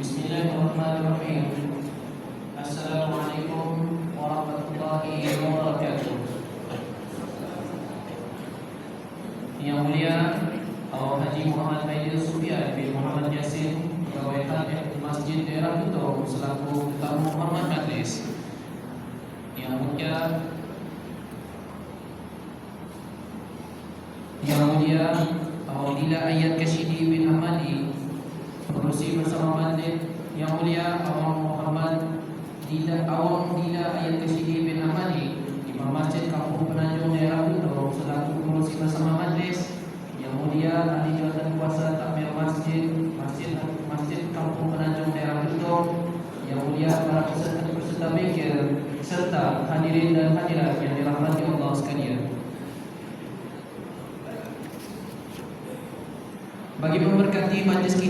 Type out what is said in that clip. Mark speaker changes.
Speaker 1: Bismillahirrahmanirrahim. Assalamualaikum warahmatullahi wabarakatuh. Yang mulia Awal Haji Muhammad Aidil Sufyan bin Muhammad Yasin Pegawai Khatib Masjid Daerah Buto selaku tamu hormat majlis. Yang mulia Yang mulia Apabila ayat Kashidi bin Ahmadi Pengurusi bersama Yang mulia Awang Muhammad Dila Awang Dila ayat Kashidi bin Ahmadi Imam Masjid Kampung Penanjung Daerah Budo Selaku pengurusi bersama Majlis Yang mulia Ahli Jawatan Kuasa Takmir Masjid Masjid Masjid Kampung Penanjung Daerah Budo Yang mulia para peserta peserta mikir serta hadirin dan hadirat yang dirahmati Allah sekalian. Bagi memberkati majlis kita